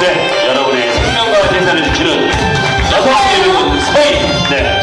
네, 여러분의 생명과 재산을 지키는 여성 예비군 서희. 네.